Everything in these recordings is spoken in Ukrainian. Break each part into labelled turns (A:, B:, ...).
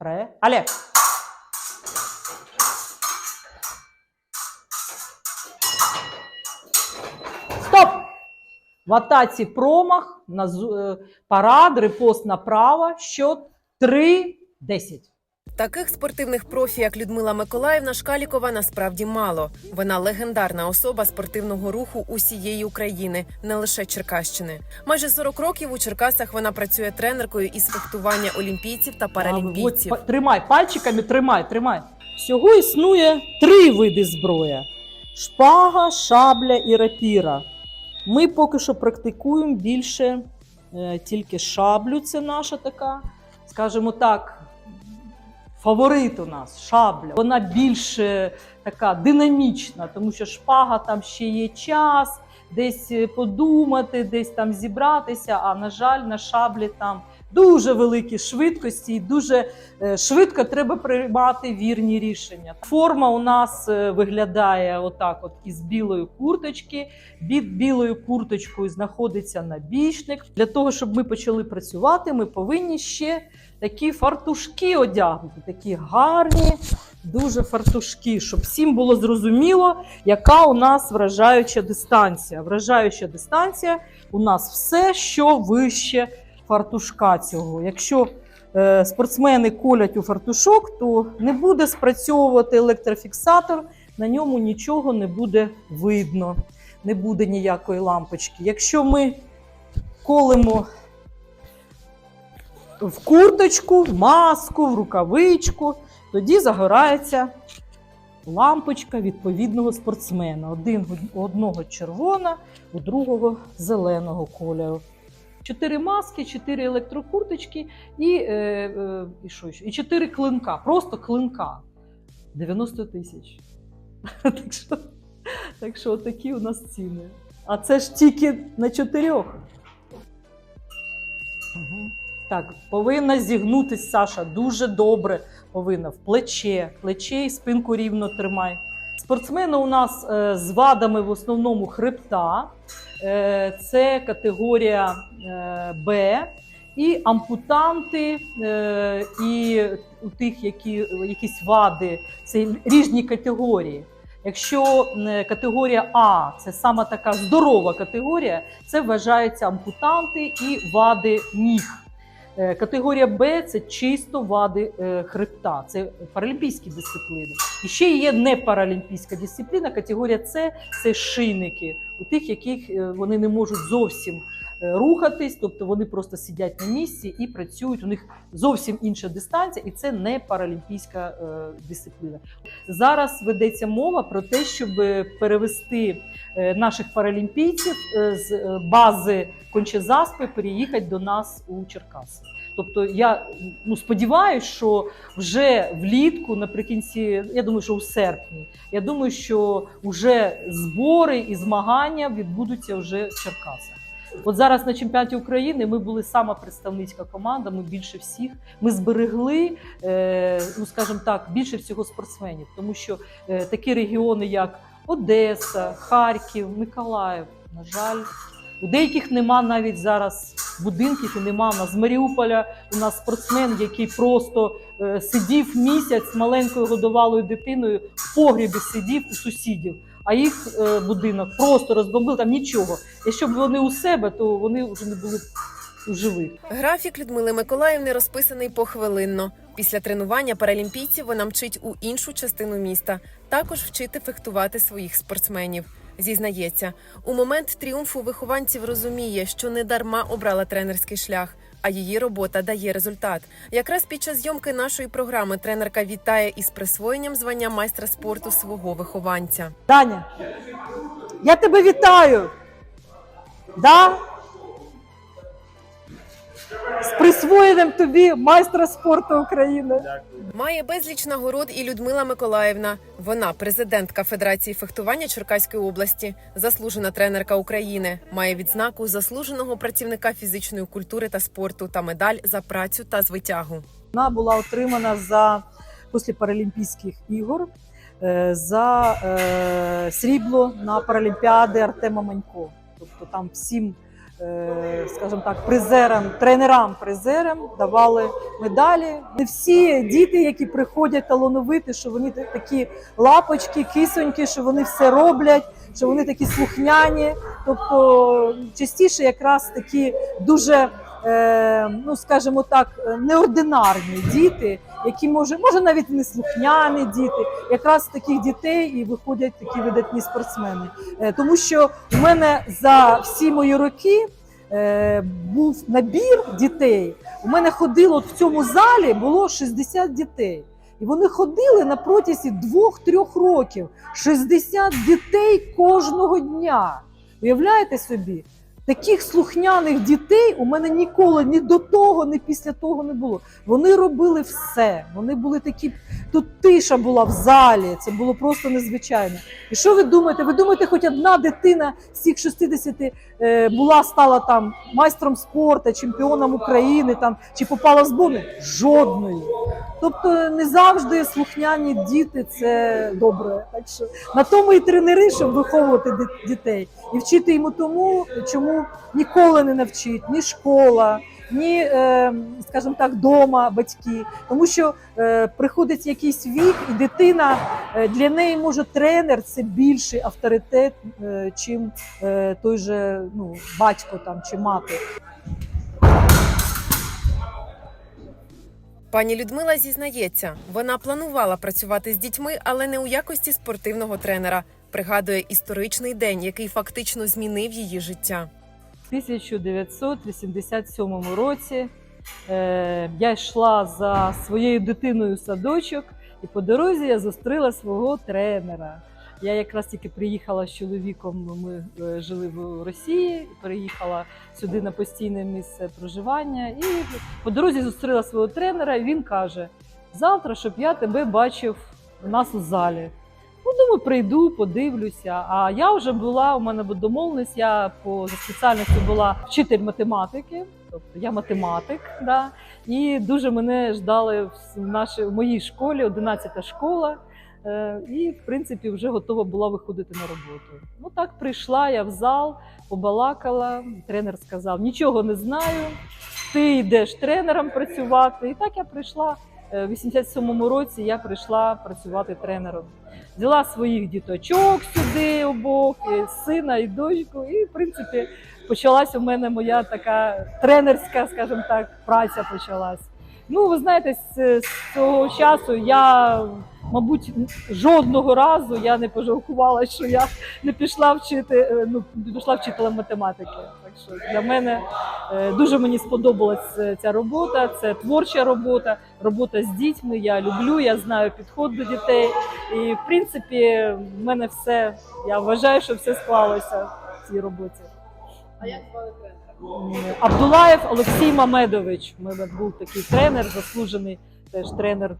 A: Тре. Але. Стоп! В атаці промах, е, парад, репост направо, счет 3-10.
B: Таких спортивних профі, як Людмила Миколаївна Шкалікова, насправді мало. Вона легендарна особа спортивного руху усієї України, не лише Черкащини. Майже 40 років у Черкасах вона працює тренеркою із фехтування олімпійців та паралімпійців.
A: от, тримай пальчиками, тримай, тримай. Всього існує три види зброї: шпага, шабля і рапіра. Ми поки що практикуємо більше е, тільки шаблю, це наша така, скажімо так, фаворит у нас шабля. Вона більш така динамічна, тому що шпага там ще є час, десь е, подумати, десь там зібратися. А на жаль, на шаблі там дуже великі швидкості, і дуже е, швидко треба приймати вірні рішення. Форма у нас е, виглядає отак: от із білої курточки. Під білою курточкою знаходиться набічник. Для того, щоб ми почали працювати, ми повинні ще такі фартушки одягнути, такі гарні, дуже фартушки, щоб всім було зрозуміло, яка у нас вражаюча дистанція. Вражаюча дистанція у нас все, що вище фартушка цього. Якщо е, спортсмени колять у фартушок, то не буде спрацьовувати електрофіксатор, на ньому нічого не буде видно, не буде ніякої лампочки. Якщо ми колемо в курточку, в маску, в рукавичку, тоді загорається лампочка відповідного спортсмена. Один у одного червона, у другого зеленого кольору. Чотири маски, чотири електрокурточки і, е, е, і, що і чотири клинка. Просто клинка. 90 тисяч. Так що, так що такі у нас ціни. А це ж тільки на чотирьох. Мгм. Так, повинна зігнутись Саша дуже добре. Повинна в плече, плече і спинку рівно тримай. Спортсмени у нас е, з вадами в основному хребта. Е, це категорія е, Б. І ампутанти, і у тих, які якісь вади, це різні категорії. Якщо категорія А це саме така здорова категорія, це вважаються ампутанти і вади ніг. Е, Категорія Б це чисто вади е, хребта, це паралімпійські дисципліни. І ще є непаралімпійська дисципліна. Категорія С це шийники, у тих, яких е, вони не можуть зовсім рухатись, тобто вони просто сидять на місці і працюють. У них зовсім інша дистанція, і це не паралімпійська е, дисципліна. Зараз ведеться мова про те, щоб перевести е, наших паралімпійців е, з е, бази Кончезаспи переїхати до нас у Черкаси. Тобто я ну, сподіваюся, що вже влітку, наприкінці, я думаю, що у серпні, я думаю, що вже збори і змагання відбудуться вже в Черкасах. От зараз на чемпіонаті України ми були сама представницька команда. Ми більше всіх ми зберегли, е, ну скажімо так, більше всього спортсменів, тому що е, такі регіони, як Одеса, Харків, Миколаїв, на жаль, у деяких нема навіть зараз будинків і нема. У нас з Маріуполя у нас спортсмен, який просто е, сидів місяць з маленькою годовалою дитиною в погрібі сидів у сусідів. А їх е, будинок просто розбомбив там нічого. Якщо б вони у себе, то вони вже не були у живих.
B: Графік Людмили Миколаївни розписаний похвилинно. Після тренування паралімпійців вона мчить у іншу частину міста, також вчити фехтувати своїх спортсменів. Зізнається, у момент тріумфу вихованців розуміє, що не дарма обрала тренерський шлях, а її робота дає результат. Якраз під час зйомки нашої програми тренерка вітає із присвоєнням звання майстра спорту свого вихованця.
A: Даня, я тебе вітаю. Да? З присвоєнням тобі майстра спорту України.
B: Має безліч нагород і Людмила Миколаївна. Вона президентка Федерації фехтування Черкаської області, заслужена тренерка України. Має відзнаку заслуженого працівника фізичної культури та спорту та медаль за працю та звитягу.
A: Вона була отримана за після Паралімпійських ігор е, за е, срібло на Паралімпіади Артема Манько. Тобто там всім скажімо так, призерам, тренерам-призерам давали медалі. Не всі діти, які приходять талановити, що вони такі лапочки, кисоньки, що вони все роблять, що вони такі слухняні. Тобто частіше якраз такі дуже, е, ну скажімо так, е, неординарні діти, які може, може навіть не слухняні діти. Якраз з таких дітей і виходять такі видатні спортсмени. Е, Тому що у мене за всі мої роки е, був набір дітей. У мене ходило в цьому залі було 60 дітей. І вони ходили на протязі двох-трьох років. 60 дітей кожного дня. Уявляєте собі? Таких слухняних дітей у мене ніколи ні до того, ні після того не було. Вони робили все. Вони були такі. Тут тиша була в залі. Це було просто незвичайно. І що ви думаєте? Ви думаєте, хоч одна дитина з цих 60 е, була стала там майстром спорту, чемпіоном України там чи попала в зборну? Жодної. Тобто не завжди слухняні діти це добре. Так що на тому і тренери, щоб виховувати дітей і вчити йому тому, чому ніколи не навчить ні школа, ні, е, скажімо так, дома батьки. Тому що е, приходить якийсь вік, і дитина е, для неї може тренер це більший авторитет, чим той же ну, батько там чи мати.
B: Пані Людмила зізнається, вона планувала працювати з дітьми, але не у якості спортивного тренера. Пригадує історичний день, який фактично змінив її життя.
A: В 1987 році е, я йшла за своєю дитиною садочок, і по дорозі я зустріла свого тренера. Я якраз тільки приїхала з чоловіком. Ми е, жили в Росії, переїхала сюди на постійне місце проживання. І по дорозі зустріла свого тренера. І він каже: завтра, щоб я тебе бачив у нас у залі. Ну, думаю, прийду, подивлюся. А я вже була, у мене була домовленість, я по за спеціальністю була вчитель математики, тобто я математик, да, і дуже мене ждали в нашій в моїй школі, 11 школа. Е, І, в принципі, вже готова була виходити на роботу. Ну так прийшла я в зал, побалакала. Тренер сказав: нічого не знаю, ти йдеш тренером працювати. І так я прийшла в 87-му році. Я прийшла працювати тренером взяла своїх діточок сюди обох, і сина і дочку. І, в принципі, почалась у мене моя така тренерська, скажімо так, праця почалась. Ну, ви знаєте, з того часу я, мабуть, жодного разу я не пожалкувала, що я не пішла вчити, е, ну, не пішла вчителем математики. Так що для мене е, дуже мені сподобалась е, ця робота. Це творча робота, робота з дітьми. Я люблю, я знаю підход до дітей. І в принципі, в мене все. Я вважаю, що все склалося в цій роботі.
B: А як звали тренера?
A: Абдулаєв Олексій Мамедович. У мене був такий тренер, заслужений теж тренер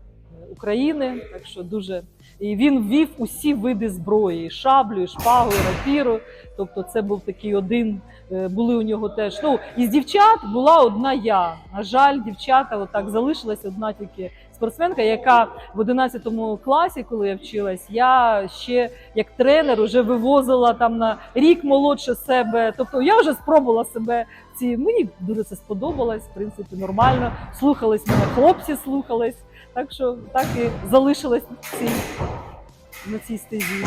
A: України. Так що дуже і він ввів усі види зброї: і шаблю, і шпагу, і рапіру. Тобто, це був такий один. е, Були у нього теж. Ну із дівчат була одна я. На жаль, дівчата, отак залишилась одна тільки спортсменка, яка в 11 класі, коли я вчилась, я ще як тренер вже вивозила там на рік молодше себе. Тобто я вже спробувала себе ці. Мені дуже це сподобалось, в принципі, нормально. Слухались мене, хлопці слухались. Так що так і залишилась цій, на цій стезі.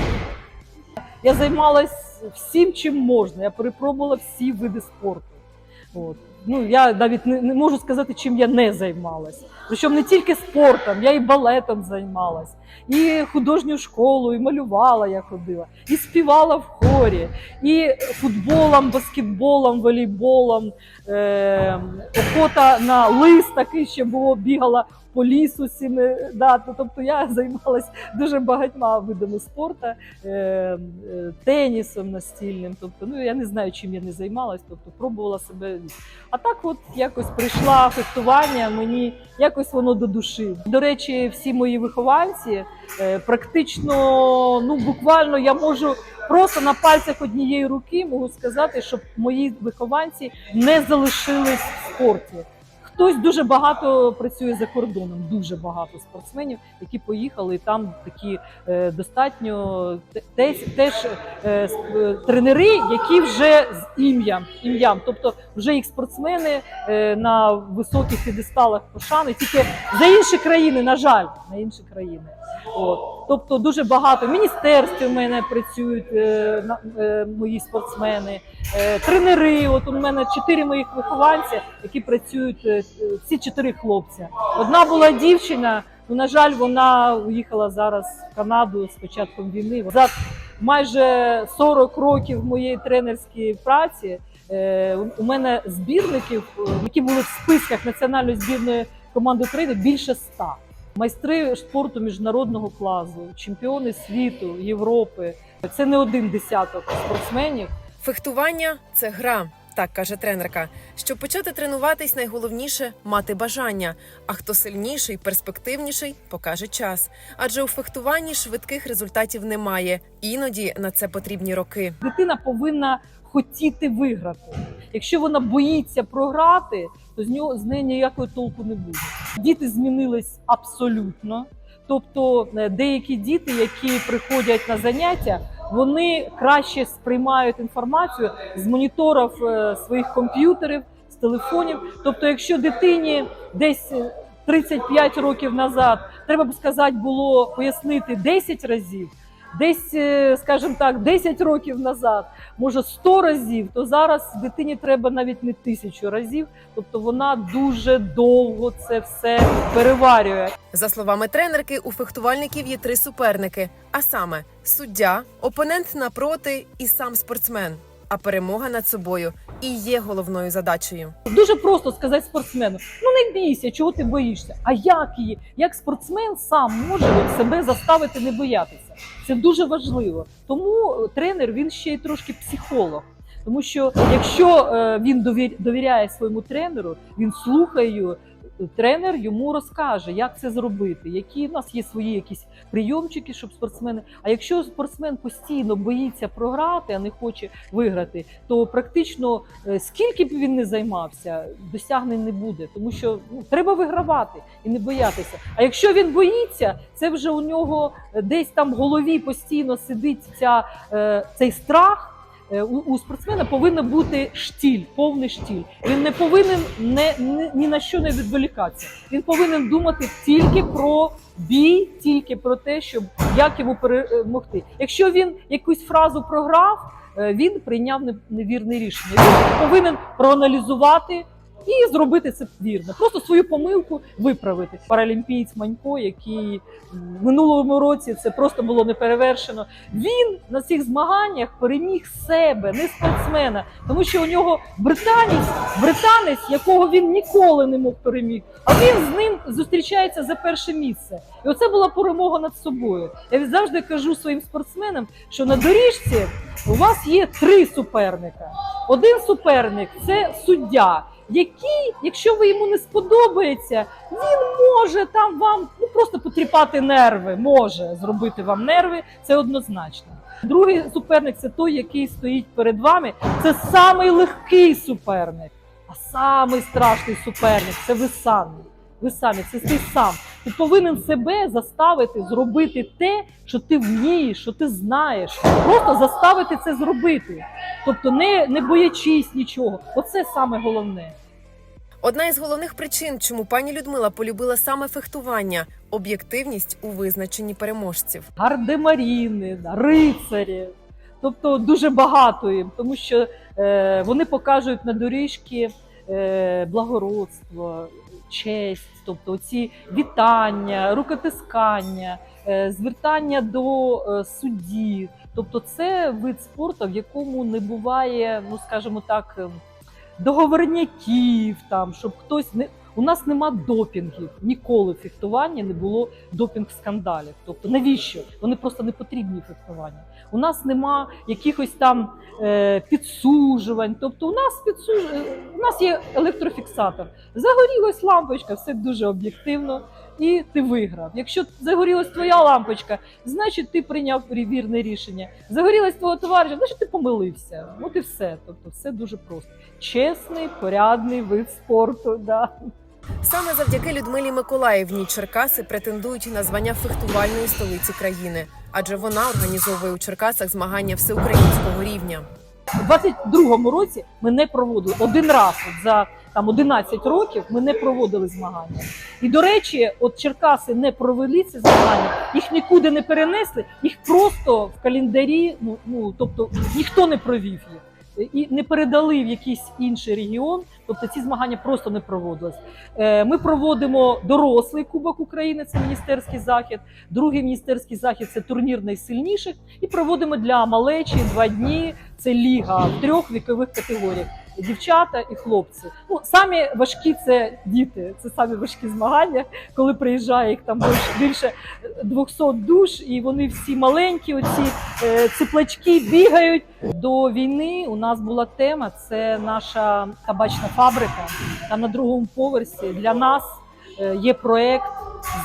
A: Я займалась всім, чим можна. Я перепробувала всі види спорту. От. Ну, я навіть не, не можу сказати, чим я не займалась. Причому не тільки спортом, я і балетом займалась, і художню школу, і малювала я ходила, і співала в хорі, і футболом, баскетболом, волейболом, е, охота на лист такий ще було, бігала по лісу. з цими, Да, то- тобто я займалась дуже багатьма видами спорту, е, е, тенісом настільним. Тобто, ну я не знаю, чим я не займалась, тобто пробувала себе. А так, от якось прийшла фехтування, мені якось воно до душі. До речі, всі мої вихованці е, практично, ну буквально я можу просто на пальцях однієї руки можу сказати, щоб мої вихованці не залишились в спорті. Хтось дуже багато працює за кордоном, дуже багато спортсменів, які поїхали, і там такі е, достатньо теж, теж тренери, які вже з ім'ям, ім'ям, тобто вже їх спортсмени е, на високих підесталах пошани, тільки за інші країни, на жаль, на інші країни. От. Тобто дуже багато в міністерстві мене працюють е, е, мої спортсмени, е, тренери. От у мене чотири моїх вихованця, які працюють, е, всі чотири хлопця. Одна була дівчина, ну, на жаль, вона уїхала зараз в Канаду з початком війни. За майже 40 років моєї тренерської праці е, у- у мене збірників, е, які були в списках національної збірної команди України, більше ста. Майстри спорту міжнародного класу, чемпіони світу, Європи. Це не один десяток спортсменів.
B: Фехтування це гра, так каже тренерка. Щоб почати тренуватись, найголовніше мати бажання. А хто сильніший, перспективніший, покаже час. Адже у фехтуванні швидких результатів немає. Іноді на це потрібні роки.
A: Дитина повинна хотіти виграти. Якщо вона боїться програти, то з нього з неї ніякого толку не буде. Діти змінились абсолютно. Тобто е, деякі діти, які приходять на заняття, вони краще сприймають інформацію з моніторів е, своїх комп'ютерів, з телефонів. Тобто, якщо дитині десь е, 35 років назад треба б сказати, було пояснити 10 разів, десь, е, скажімо так, 10 років назад, може 100 разів, то зараз дитині треба навіть не тисячу разів. Тобто вона дуже довго це все переварює.
B: За словами тренерки, у фехтувальників є три суперники: а саме суддя, опонент напроти і сам спортсмен. А перемога над собою і є головною задачею.
A: Дуже просто сказати спортсмену: ну не бійся, чого ти боїшся. А як її? Як спортсмен сам може себе заставити не боятися? Це дуже важливо. Тому е, тренер він ще й трошки психолог. Тому що якщо е, він довір- довіряє своєму тренеру, він слухає. Тренер йому розкаже, як це зробити, які в нас є свої якісь прийомчики, щоб спортсмени. А якщо спортсмен постійно боїться програти, а не хоче виграти, то практично е, скільки б він не займався, досягнень не буде, тому що ну, треба вигравати і не боятися. А якщо він боїться, це вже у нього е, десь там в голові постійно сидить ця, е, цей страх. Е, У, у спортсмена повинен бути штіль, повний штіль. Він не повинен не, не, ні на що не відволікатися. Він повинен думати тільки про бій, тільки про те, щоб як йому перемогти. Якщо він якусь фразу програв, е, він прийняв невірне рішення. Він повинен проаналізувати і зробити це вірно. Просто свою помилку виправити. Паралімпієць Манько, який в минулому році це просто було неперевершено. Він на цих змаганнях переміг себе, не спортсмена, тому що у нього британець, британець, якого він ніколи не мог переміг, а він з ним зустрічається за перше місце. І оце була перемога над собою. Я завжди кажу своїм спортсменам, що на доріжці у вас є три суперника. Один суперник це суддя, який, якщо ви йому не сподобається, він може там вам ну просто потріпати нерви, може зробити вам нерви. Це однозначно. Другий суперник це той, який стоїть перед вами. Це самий легкий суперник, а самий страшний суперник це ви самі. Ви самі, це ти сам. Ти повинен себе заставити зробити те, що ти вмієш, що ти знаєш. Просто заставити це зробити. Тобто, не, не боячись нічого. Оце саме головне.
B: Одна із головних причин, чому пані Людмила полюбила саме фехтування об'єктивність у визначенні переможців.
A: гардемаріни, рицарі. Тобто дуже багато їм, тому що е, вони покажуть на доріжки благородство, честь, тобто ці вітання, рукотискання, е, звертання до е, судді. Тобто, це вид спорту, в якому не буває, ну скажімо так, ем, договорняків, там, щоб хтось не. У нас нема допінгів. Ніколи в фехтуванні не було допінг-скандалів. Тобто, навіщо? Вони просто не потрібні в фехтуванні. У нас нема якихось там е, підсужувань. Тобто, у нас підсуж... е, у нас є електрофіксатор. Загорілась лампочка, все дуже об'єктивно, і ти виграв. Якщо загорілась твоя лампочка, значить ти прийняв вірне рішення. Загорілась твого товариша, значить ти помилився. От і все. Тобто, все дуже просто. Чесний, порядний вид спорту. Да.
B: Саме завдяки Людмилі Миколаївні Черкаси претендують на звання фехтувальної столиці країни, адже вона організовує у Черкасах змагання всеукраїнського рівня.
A: У 22-му році ми не проводили один раз от за там 11 років. Ми не проводили змагання. І до речі, от Черкаси не провели ці змагання, їх нікуди не перенесли, їх просто в календарі. Ну ну тобто ніхто не провів їх. І не передали в якийсь інший регіон, тобто ці змагання просто не проводились. Е, Ми проводимо дорослий Кубок України, це міністерський захід. Другий міністерський захід це турнір найсильніших. І проводимо для малечі два дні. Це ліга в трьох вікових категоріях: дівчата і хлопці. Ну самі важкі це діти. Це самі важкі змагання, коли приїжджає їх там більше, більше 200 душ, і вони всі маленькі. Оці е, циплачки бігають. До війни у нас була тема: це наша табачна фабрика. Там на другому поверсі для нас е, є проект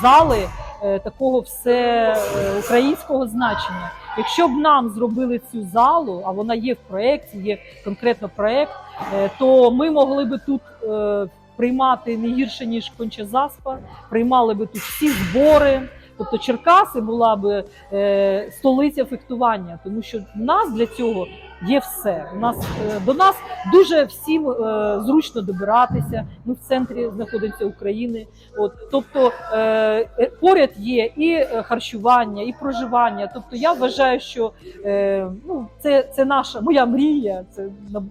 A: зали е, такого все українського значення. Якщо б нам зробили цю залу, а вона є в проєкті, є конкретно проєкт, е, то ми могли би тут е, приймати не гірше ніж Кончезаспа, приймали би тут всі збори. Тобто Черкаси була би е, столиця фехтування, тому що в нас для цього є все. У нас до нас дуже всім зручно добиратися. Ми в центрі знаходимося України. От тобто поряд є і е, харчування, і проживання. Тобто, я вважаю, що е, ну це, це наша моя мрія. Це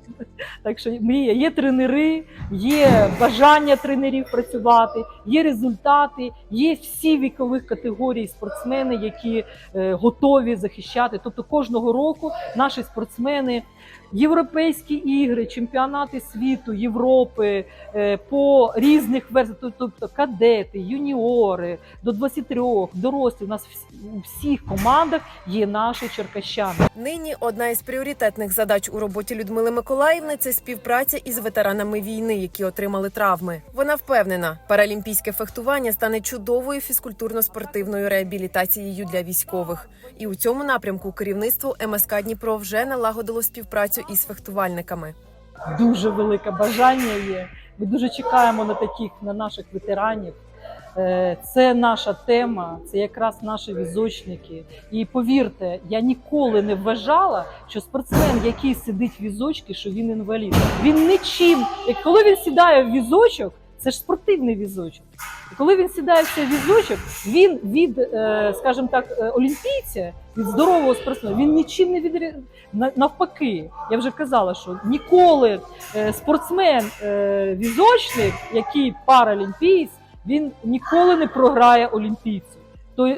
A: так що мрія. Є тренери, є бажання тренерів працювати, є результати, є всі вікових категорій спортсмени, які е, готові захищати. Тобто кожного року наші спортсмени. Європейські ігри, чемпіонати світу, Європи е, по різних версіях, тобто кадети, юніори до 23, дорослі. У нас у всіх командах є наші черкащани.
B: Нині одна із пріоритетних задач у роботі Людмили Миколаївни це співпраця із ветеранами війни, які отримали травми. Вона впевнена, паралімпійське фехтування стане чудовою фізкультурно-спортивною реабілітацією для військових. І у цьому напрямку керівництво МСК Дніпро вже налагодило співпрацю із фехтувальниками.
A: дуже велике бажання є. Ми дуже чекаємо на таких, на наших ветеранів. Е, Це наша тема, це якраз наші візочники. І повірте, я ніколи не вважала, що спортсмен, який сидить в візочці, що він інвалід. Він нічим. Коли він сідає в візочок, це ж спортивний візочок. І коли він сідає в цей візочок, він від, е, скажімо так, е, олімпійця, від здорового спортсмена, він нічим не відрі... на- навпаки. Я вже казала, що ніколи е, спортсмен е, візочник, який паралімпієць, він ніколи не програє олімпійцю.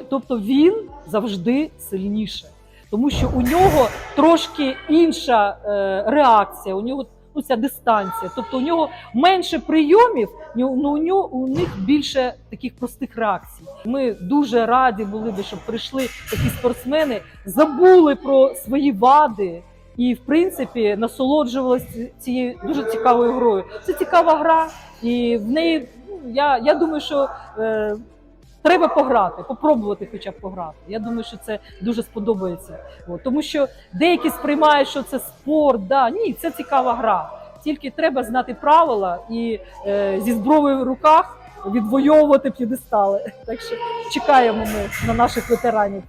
A: Тобто він завжди сильніше, тому що у нього трошки інша реакція, у нього ну, ця дистанція. Тобто у нього менше прийомів, ну, ну, у, нього, у них більше таких простих реакцій. Ми дуже раді були би, щоб прийшли такі спортсмени, забули про свої вади. І в принципі насолоджувалися цією дуже цікавою грою. Це цікава гра, і в неї ну, я, я думаю, що е, треба пограти, попробувати хоча б пограти. Я думаю, що це дуже сподобається. От, тому що деякі сприймають, що це спорт. Да, ні, це цікава гра. Тільки треба знати правила і е, зі зброєю в руках відвоювати п'єдестали. Так що чекаємо ми на наших ветеранів.